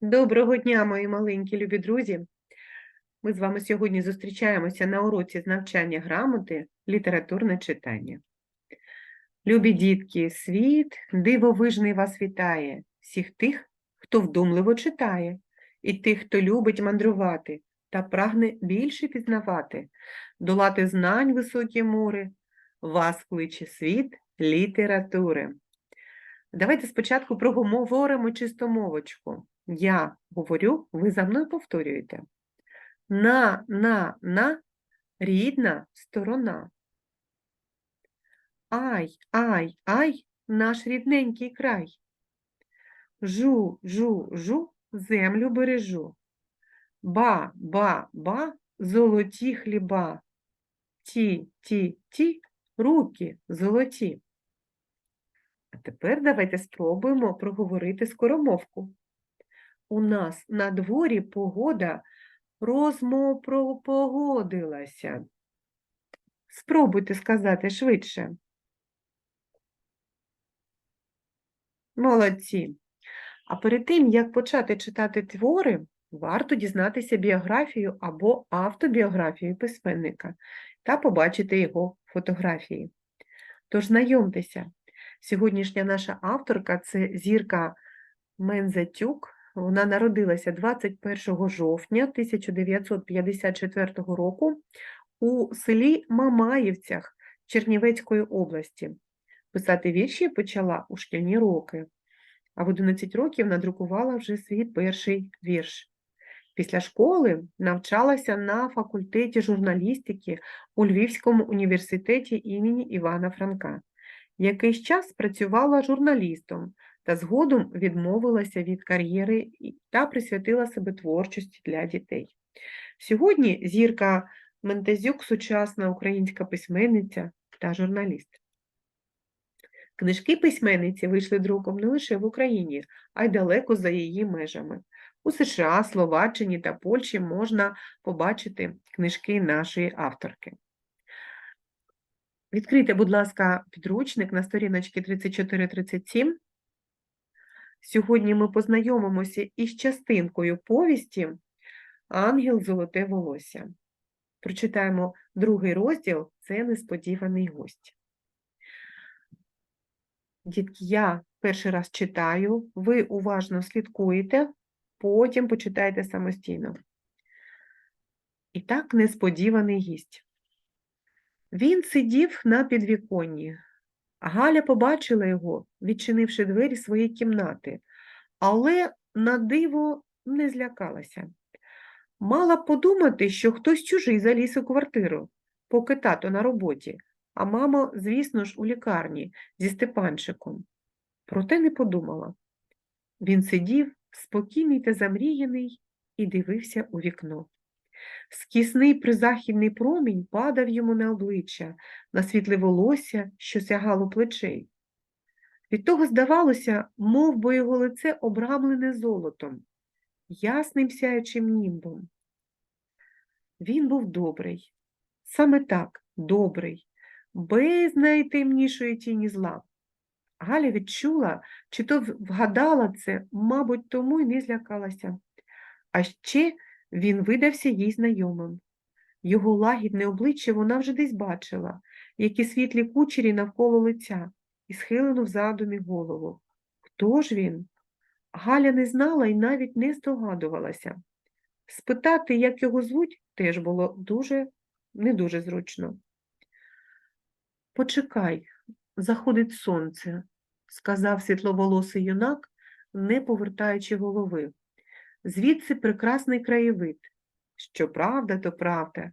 Доброго дня, мої маленькі любі друзі. Ми з вами сьогодні зустрічаємося на уроці з навчання грамоти літературне читання. Любі дітки, світ дивовижний вас вітає, всіх тих, хто вдумливо читає, і тих, хто любить мандрувати та прагне більше пізнавати, долати знань високі мури, вас кличе світ літератури. Давайте спочатку проговоримо чистомовочку. Я говорю, ви за мною повторюєте. На, на, на, рідна сторона. Ай, ай, ай, наш рідненький край. Жу, жу, жу, землю бережу. Ба, ба, ба, золоті хліба. Ті, ті, ті, руки золоті. А тепер давайте спробуємо проговорити скоромовку. У нас на дворі погода розмопропогодилася. Спробуйте сказати швидше. Молодці. А перед тим, як почати читати твори, варто дізнатися біографію або автобіографію письменника та побачити його фотографії. Тож знайомтеся, сьогоднішня наша авторка це Зірка Мензатюк. Вона народилася 21 жовтня 1954 року у селі Мамаївцях Чернівецької області. Писати вірші почала у шкільні роки, а в 11 років надрукувала вже свій перший вірш. Після школи навчалася на факультеті журналістики у Львівському університеті імені Івана Франка. Якийсь час працювала журналістом та згодом відмовилася від кар'єри та присвятила себе творчості для дітей. Сьогодні зірка Ментезюк сучасна українська письменниця та журналіст. Книжки письменниці вийшли друком не лише в Україні, а й далеко за її межами. У США, Словаччині та Польщі можна побачити книжки нашої авторки. Відкрийте, будь ласка, підручник на сторіночці 34-37. Сьогодні ми познайомимося із частинкою повісті Ангел Золоте волосся. Прочитаємо другий розділ це несподіваний гость. Дітки, я перший раз читаю, ви уважно слідкуєте, потім почитайте самостійно. І так, несподіваний гість. Він сидів на підвіконні. Галя побачила його, відчинивши двері своєї кімнати, але на диво не злякалася. Мала подумати, що хтось чужий заліз у квартиру, поки тато на роботі, а мама, звісно ж, у лікарні зі Степанчиком. Проте не подумала. Він сидів, спокійний та замріяний, і дивився у вікно. Скісний призахідний промінь падав йому на обличчя, на світле волосся, що сягало плечей. Від того здавалося, мов би його лице обрамлене золотом, ясним сяючим німбом. Він був добрий, саме так, добрий, без найтемнішої тіні зла. Галя відчула, чи то вгадала це, мабуть, тому й не злякалася. А ще він видався їй знайомим. Його лагідне обличчя вона вже десь бачила, які світлі кучері навколо лиця і схилену в задумі голову. Хто ж він? Галя не знала і навіть не здогадувалася. Спитати, як його звуть, теж було дуже не дуже зручно. Почекай, заходить сонце, сказав світловолосий юнак, не повертаючи голови. Звідси прекрасний краєвид. Що правда, то правда.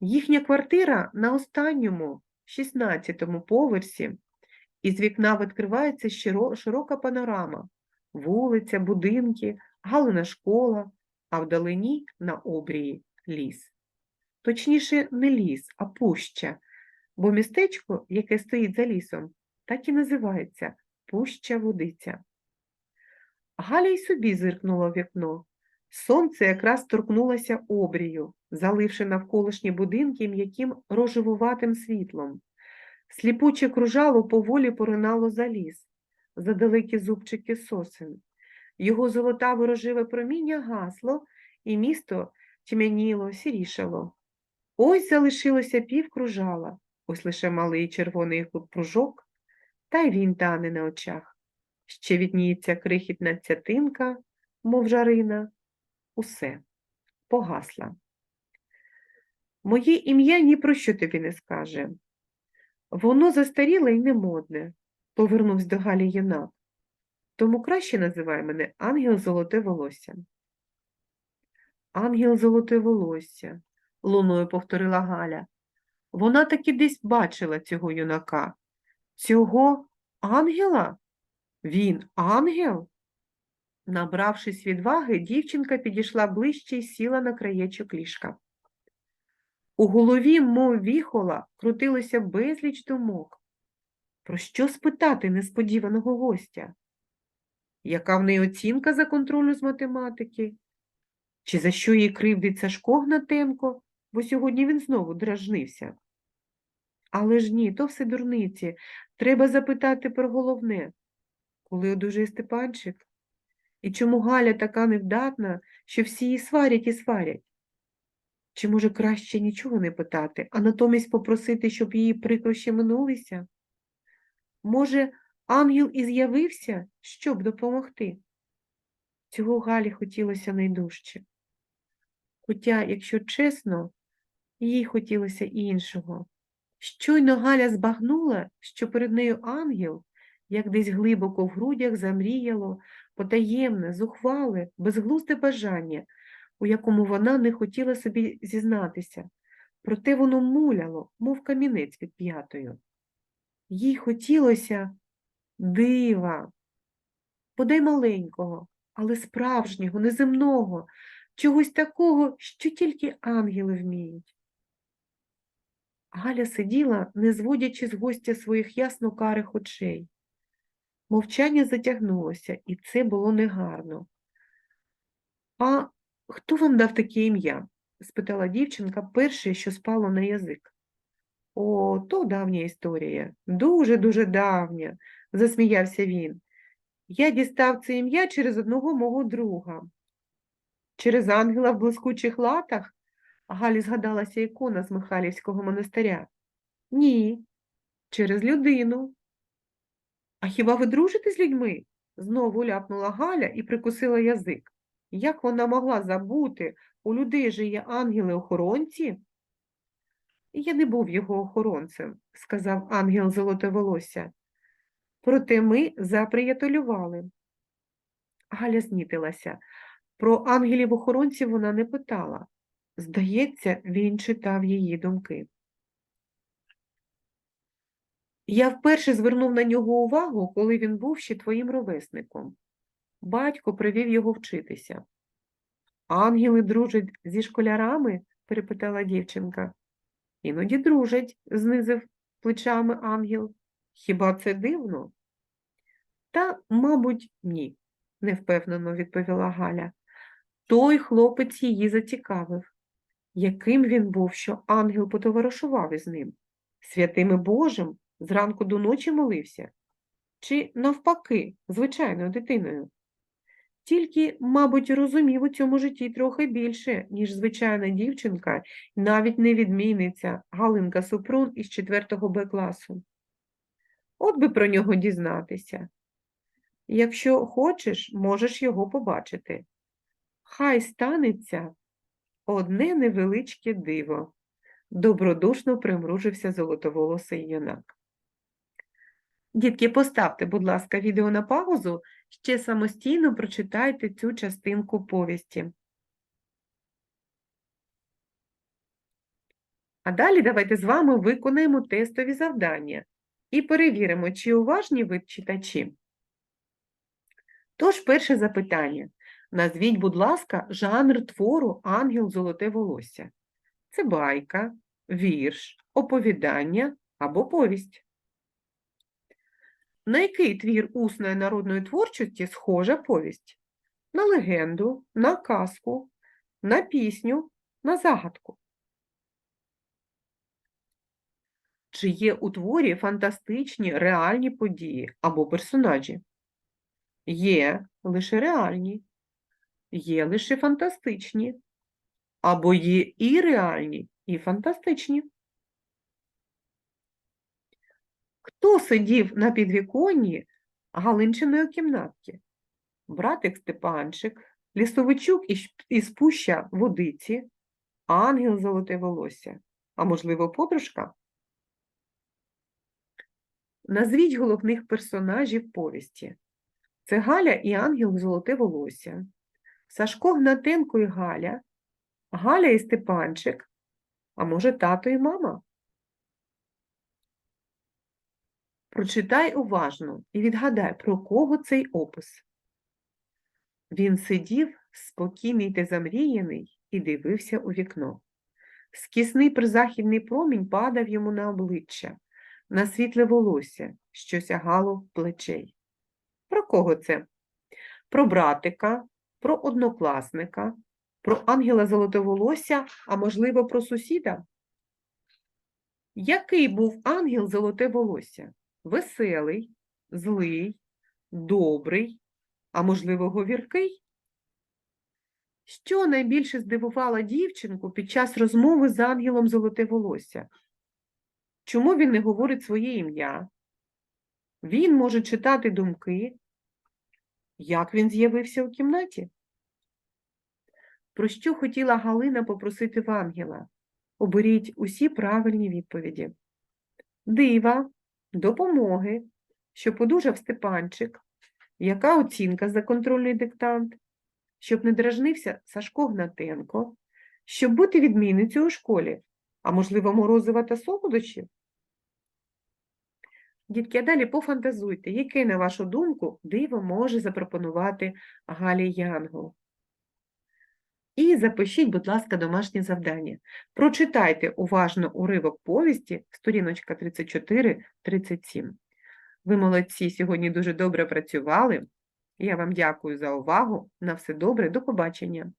Їхня квартира на останньому, 16-му поверсі. Із вікна відкривається широка панорама. Вулиця, будинки, Галина школа, а вдалині на обрії ліс. Точніше, не ліс, а пуща, бо містечко, яке стоїть за лісом, так і називається Пуща Водиця. Галя й собі зиркнула в вікно. Сонце якраз торкнулося обрію, заливши навколишні будинки м'яким рожевуватим світлом. Сліпуче кружало поволі поринало за ліс, за далекі зубчики сосен. Його золотаве рожеве проміння гасло, і місто тьмяніло, сірішало. Ось залишилося півкружала, ось лише малий червоний кружок, та й він тане на очах. Ще відніється крихітна цятинка, мов жарина. Усе погасла. Моє ім'я ні про що тобі не скаже. Воно застаріле й немодне, повернувся до Галі юнак. Тому краще називай мене Ангел Золоте волосся. Ангел Золоте волосся, луною повторила Галя. Вона таки десь бачила цього юнака. Цього ангела? Він ангел? Набравшись відваги, дівчинка підійшла ближче і сіла на краєчок ліжка. У голові, мов віхола, крутилося безліч думок. Про що спитати несподіваного гостя? Яка в неї оцінка за контролю з математики? Чи за що їй кривдить Сашко Гнатенко, бо сьогодні він знову дражнився? Але ж ні, то все дурниці. Треба запитати про головне. Коли одужає Степанчик? І чому Галя така невдатна, що всі її сварять і сварять? Чи може краще нічого не питати, а натомість попросити, щоб її прикрощі минулися? Може, ангел і з'явився, щоб допомогти? Цього Галі хотілося найдужче. Хоча, якщо чесно, їй хотілося іншого. Щойно Галя збагнула, що перед нею ангел, як десь глибоко в грудях замріяло, потаємне, зухвале, безглузде бажання, у якому вона не хотіла собі зізнатися, проте воно муляло, мов камінець під п'ятою. Їй хотілося дива, подай маленького, але справжнього, неземного, чогось такого, що тільки ангели вміють. Галя сиділа, не зводячи з гостя своїх ясно карих очей. Мовчання затягнулося, і це було негарно. А хто вам дав таке ім'я? спитала дівчинка перше, що спало на язик. О, то давня історія, дуже-дуже давня, засміявся він. Я дістав це ім'я через одного мого друга. Через ангела в блискучих латах? Галі згадалася ікона з Михайлівського монастиря. Ні, через людину. А хіба ви дружите з людьми? Знову ляпнула Галя і прикусила язик. Як вона могла забути, у людей же є ангели-охоронці? Я не був його охоронцем, сказав ангел золотоволосся. Проте ми заприятелювали. Галя знітилася. Про ангелів-охоронців вона не питала. Здається, він читав її думки. Я вперше звернув на нього увагу, коли він був ще твоїм ровесником. Батько привів його вчитися. Ангели дружать зі школярами? перепитала дівчинка. Іноді дружать, знизив плечами ангел. Хіба це дивно? Та, мабуть, ні, невпевнено відповіла Галя. Той хлопець її зацікавив. Яким він був, що ангел потоваришував із ним? Святим і Божим зранку до ночі молився? Чи, навпаки, звичайною дитиною? Тільки, мабуть, розумів у цьому житті трохи більше, ніж звичайна дівчинка, навіть не відмінниця Галинка Супрун із 4 Б класу. От би про нього дізнатися. Якщо хочеш, можеш його побачити. Хай станеться одне невеличке диво, добродушно примружився золотоволосий юнак. Дітки, поставте, будь ласка, відео на паузу, ще самостійно прочитайте цю частинку повісті. А далі давайте з вами виконаємо тестові завдання і перевіримо, чи уважні ви читачі. Тож, перше запитання. Назвіть, будь ласка, жанр твору Ангел Золоте волосся. Це байка, вірш, оповідання або повість. На який твір усної народної творчості схожа повість? На легенду, на казку, на пісню, на загадку. Чи є у творі фантастичні реальні події або персонажі? Є лише реальні, є лише фантастичні, або є і реальні, і фантастичні. Хто сидів на підвіконні Галинчиної кімнатки? Братик Степанчик, лісовичук із, пуща водиці, ангел золоте волосся, а можливо, подружка? Назвіть головних персонажів повісті. Це Галя і ангел золоте волосся, Сашко Гнатенко і Галя, Галя і Степанчик, а може тато і мама? Прочитай уважно і відгадай, про кого цей опис. Він сидів, спокійний та замріяний, і дивився у вікно. Скісний призахідний промінь падав йому на обличчя, на світле волосся, що сягало плечей. Про кого це? Про братика, про однокласника, про ангела золотоволосся, а можливо, про сусіда? Який був ангел золоте волосся? Веселий, злий, добрий, а можливо, говіркий? Що найбільше здивувало дівчинку під час розмови з ангелом золоте волосся? Чому він не говорить своє ім'я? Він може читати думки. Як він з'явився у кімнаті? Про що хотіла Галина попросити в ангела? Оберіть усі правильні відповіді. Дива, допомоги, щоб одужав Степанчик, яка оцінка за контрольний диктант, щоб не дражнився Сашко Гнатенко, щоб бути відмінницею у школі, а можливо, морозива та солодощів? Дітки, а далі пофантазуйте, яке, на вашу думку, диво може запропонувати Галі Янгол. І запишіть, будь ласка, домашнє завдання. Прочитайте уважно уривок повісті, сторіночка 34-37. Ви молодці, сьогодні дуже добре працювали. Я вам дякую за увагу. На все добре, до побачення.